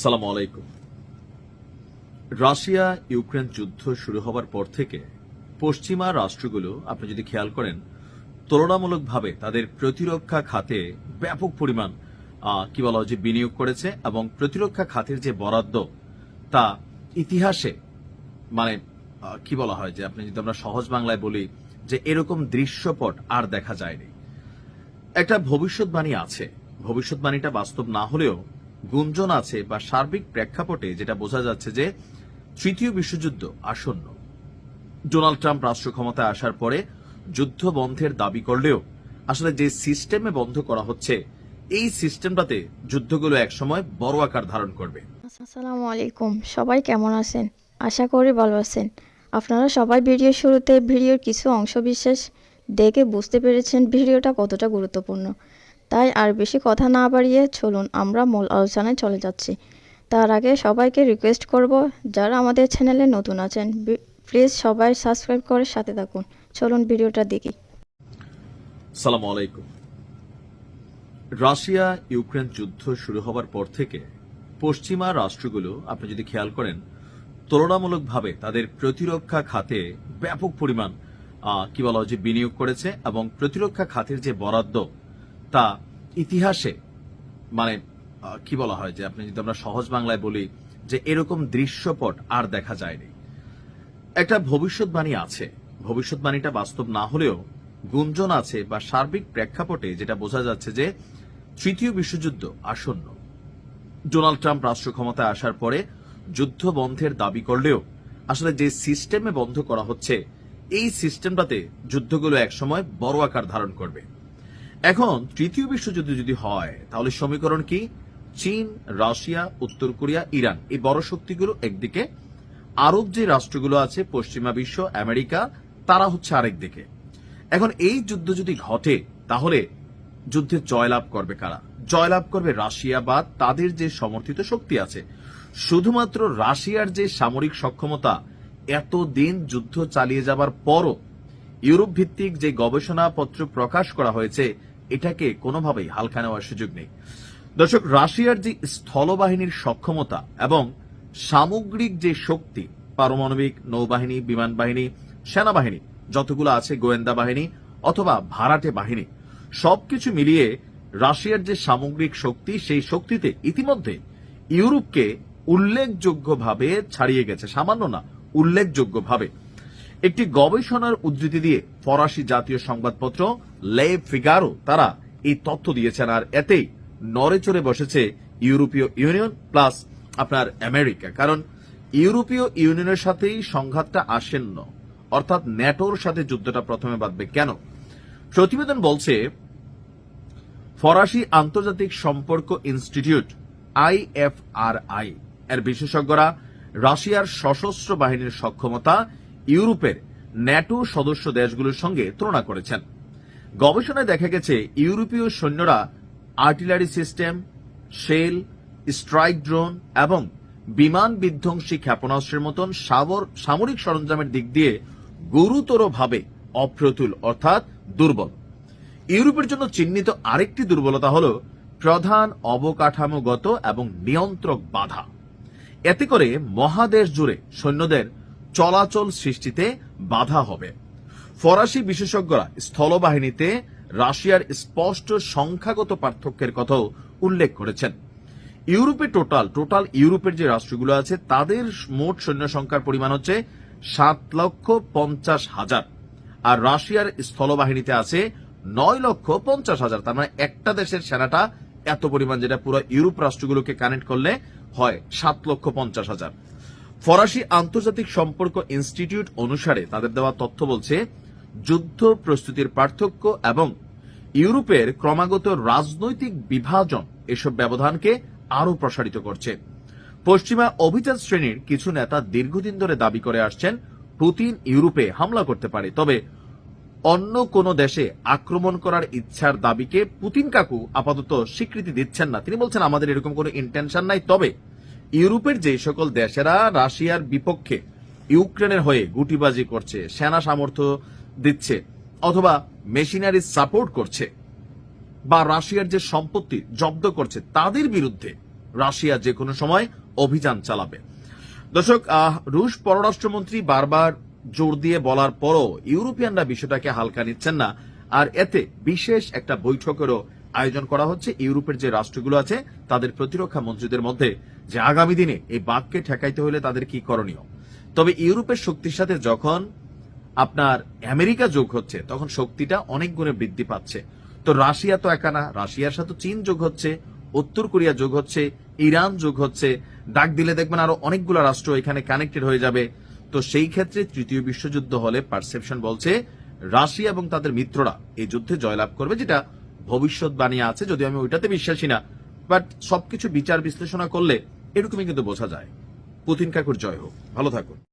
সালাম আলাইকুম। Russia Ukraine যুদ্ধ শুরু হবার পর থেকে পশ্চিমা রাষ্ট্রগুলো, আপনি যদি খেয়াল করেন, তুলনামূলকভাবে তাদের প্রতিরক্ষা খাতে ব্যাপক পরিমাণ কি বলা হয়, যে বিনিয়োগ করেছে এবং প্রতিরক্ষা খাতের যে বরাদ্দ, তা ইতিহাসে মানে কি বলা হয়, যে আপনি যদি আমরা সহজ বাংলায় বলি যে এরকম দৃশ্যপট আর দেখা যায়নি। একটা ভবিষ্যৎবাণী আছে। ভবিষ্যৎবাণীটা বাস্তব না হলেও গুঞ্জন আছে বা সার্বিক প্রেক্ষাপটে যেটা বোঝা যাচ্ছে যে তৃতীয় বিশ্বযুদ্ধ আসন্ন। ডোনাল্ড ট্রাম্প রাষ্ট্র ক্ষমতায় আসার পরে যুদ্ধ বন্ধের দাবি করলেও আসলে যে সিস্টেমে বন্ধ করা হচ্ছে, এই সিস্টেমটাতে যুদ্ধগুলো একসময় বড় আকার ধারণ করবে। আসসালামু আলাইকুম। সবাই কেমন আছেন? আশা করি ভালো আছেন। আপনারা সবাই ভিডিও শুরুতে ভিডিওর কিছু অংশ বিশেষ দেখে বুঝতে পেরেছেন ভিডিওটা কতটা গুরুত্বপূর্ণ। তাই আর বেশি কথা না বাড়িয়ে চলুন, আমরা মূল আলোচনায় চলে যাচ্ছি। তার আগে সবাইকে রিকোয়েস্ট করব, যারা আমাদের চ্যানেলে নতুন আছেন প্লিজ সবাই সাবস্ক্রাইব করে সাথে থাকুন। চলুন ভিডিওটা দেখি সালাম আলাইকুম। রাশিয়া ইউক্রেন যুদ্ধ শুরু হবার পর থেকে পশ্চিমা রাষ্ট্রগুলো, আপনি যদি খেয়াল করেন, তুলনামূলকভাবে তাদের প্রতিরক্ষা খাতে ব্যাপক পরিমাণ কি বলা হয় যে বিনিয়োগ করেছে এবং প্রতিরক্ষা খাতের যে বরাদ্দ তা ইতিহাসে মানে কি বলা হয় যে আপনি যদি আমরা সহজ বাংলায় বলি যে এরকম দৃশ্যপট আর দেখা যায়নি। একটা ভবিষ্যৎবাণী আছে। ভবিষ্যৎবাণীটা বাস্তব না হলেও গুঞ্জন আছে বা সার্বিক প্রেক্ষাপটে যেটা বোঝা যাচ্ছে যে তৃতীয় বিশ্বযুদ্ধ আসন্ন। ডোনাল্ড ট্রাম্প রাষ্ট্র ক্ষমতায় আসার পরে যুদ্ধ বন্ধের দাবি করলেও আসলে যে সিস্টেমে বন্ধ করা হচ্ছে, এই সিস্টেমটাতে যুদ্ধগুলো একসময় বড় আকার ধারণ করবে। এখন, তৃতীয় বিশ্বযুদ্ধ যদি হয়, তাহলে সমীকরণ কি? চীন, রাশিয়া, উত্তর কোরিয়া, ইরান। এই বড় শক্তিগুলো একদিকে। আরব যে রাষ্ট্রগুলো আছে, পশ্চিমা বিশ্ব, আমেরিকা, তারা হচ্ছে আরেক দিকে। এখন, এই যুদ্ধ যদি ঘটে, তাহলে যুদ্ধে জয়লাভ করবে কারা? জয়লাভ করবে রাশিয়া বা তাদের যে সমর্থিত শক্তি আছে। শুধুমাত্র রাশিয়ার যে সামরিক সক্ষমতা, এতদিন যুদ্ধ চালিয়ে যাবার পরও ইউরোপ ভিত্তিক যে গবেষণাপত্র প্রকাশ করা হয়েছে এটাকে কোনোভাবেই হালকা নেওয়ার সুযোগ নেই। দর্শক, রাশিয়ার যে স্থলবাহিনীর সক্ষমতা এবং সামগ্রিক যে শক্তি, পারমাণবিক নৌবাহিনী, বিমান বাহিনী, সেনাবাহিনী, যতগুলো আছে গোয়েন্দা বাহিনী অথবা ভাড়াটে বাহিনী, সবকিছু মিলিয়ে রাশিয়ার যে সামগ্রিক শক্তি, সেই শক্তিতে ইতিমধ্যে ইউরোপকে উল্লেখযোগ্যভাবে ছাড়িয়ে গেছে, সামান্য না, উল্লেখযোগ্যভাবে। একটি গবেষণার উদ্ধৃতি দিয়ে ফরাসি জাতীয় সংবাদপত্র লে ফিগারো তারা এই তথ্য দিয়েছেন আর এতেই নড়ে চড়ে বসেছে ইউরোপীয় ইউনিয়ন প্লাস আপনার আমেরিকা। কারণ ইউরোপীয় ইউনিয়নের সাথেই সংঘাতটা আসেন্ন। অর্থাৎ ন্যাটোর সাথে যুদ্ধটা প্রথমে বাঁধবে কেন? প্রতিবেদন বলছে, ফরাসি আন্তর্জাতিক সম্পর্ক ইনস্টিটিউট, আইএফআরআই, এর বিশেষজ্ঞরা রাশিয়ার সশস্ত্র বাহিনীর সক্ষমতা ইউরোপের ন্যাটো সদস্য দেশগুলোর সঙ্গে তুলনা করেছেন। গবেষণায় দেখা গেছে ইউরোপীয় সৈন্যরা artillery system, shell, strike drone এবং বিমান বিধ্বংসী ক্ষেপণাস্ত্রের মতন সামরিক সরঞ্জামের দিক দিয়ে গুরুতরভাবে অপ্রতুল অর্থাৎ দুর্বল। ইউরোপের জন্য চিহ্নিত আরেকটি দুর্বলতা হল প্রধান অবকাঠামোগত এবং নিয়ন্ত্রক বাধা। এতে করে মহাদেশ জুড়ে সৈন্যদের চলাচল সৃষ্টিতে বাধা হবে। ফরাসি বিশেষজ্ঞরা স্থলবাহিনীতে রাশিয়ার স্পষ্ট সংখ্যাগত পার্থক্যের কথাও উল্লেখ করেছেন। ইউরোপে টোটাল টোটাল ইউরোপের যে রাষ্ট্রগুলো আছে, তাদের মোট সৈন্য সংখ্যার পরিমাণ হচ্ছে সাত লক্ষ পঞ্চাশ হাজার। আর রাশিয়ার স্থলবাহিনীতে আছে নয় লক্ষ পঞ্চাশ হাজার। তার মানে একটা দেশের সেনাটা এত পরিমাণ, যেটা পুরো ইউরোপ রাষ্ট্রগুলোকে কানেক্ট করলে হয় সাত লক্ষ পঞ্চাশ হাজার। ফরাসি আন্তর্জাতিক সম্পর্ক ইনস্টিটিউট অনুসারে তাদের দেওয়া তথ্য বলছে যুদ্ধ প্রস্তুতির পার্থক্য এবং ইউরোপের ক্রমাগত রাজনৈতিক বিভাজন এসব ব্যবধানকে আরও প্রসারিত করছে। পশ্চিমা অভিজাত শ্রেণির কিছু নেতা দীর্ঘদিন ধরে দাবি করে আসছেন, পুতিন ইউরোপে হামলা করতে পারে, তবে অন্য কোন দেশে আক্রমণ করার ইচ্ছার দাবিকে পুতিন কাকু আপাতত স্বীকৃতি দিচ্ছেন না। তিনি বলছেন, আমাদের এরকম কোনো ইন্টেনশন নাই। তবে ইউরোপের যে সকল দেশেরা রাশিয়ার বিপক্ষে ইউক্রেনের হয়ে গুটিবাজি করছে, সেনা সামর্থ্য দিচ্ছে অথবা মেশিনারি সাপোর্ট করছে বা রাশিয়ার যে সম্পত্তি জব্দ করছে তাদের বিরুদ্ধে রাশিয়া যে কোনো সময় অভিযান চালাবে। দর্শক রুশ পররাষ্ট্রমন্ত্রী বারবার জোর দিয়ে বলার পরও ইউরোপিয়ানরা বিষয়টাকে হালকা নিচ্ছেন না। আর এতে বিশেষ একটা বৈঠকেরও আয়োজন করা হচ্ছে। ইউরোপের যে রাষ্ট্রগুলো আছে, তাদের প্রতিরক্ষা মন্ত্রীদের মধ্যে যে আগামী দিনে এই বাঘকে ঠেকাইতে হলে তাদের কি করণীয়? তবে ইউরোপের শক্তির সাথে যখন আপনার আমেরিকা যোগ হচ্ছে, তখন শক্তিটা অনেক গুণে বৃদ্ধি পাচ্ছে। তো রাশিয়া তো একা না, রাশিয়ার সাথে চীন যোগ হচ্ছে, উত্তর কোরিয়া যোগ হচ্ছে, ইরান যোগ হচ্ছে। ডাক দিলে দেখবেন আরও অনেকগুলো রাষ্ট্র এখানে কানেক্টেড হয়ে যাবে। তো সেই ক্ষেত্রে তৃতীয় বিশ্বযুদ্ধ হলে পারসেপশন বলছে রাশিয়া এবং তাদের মিত্ররা এই যুদ্ধে জয়লাভ করবে, যেটা ভবিষ্যৎ ভবিষ্যৎবাণী আছে, যদিও আমি ওইটাতে বিশ্বাসী না। বাট সবকিছু বিচার বিশ্লেষণা করলে এরকমই কিন্তু বোঝা যায়। পুতিন কাকুর জয় হোক। ভালো থাকুন।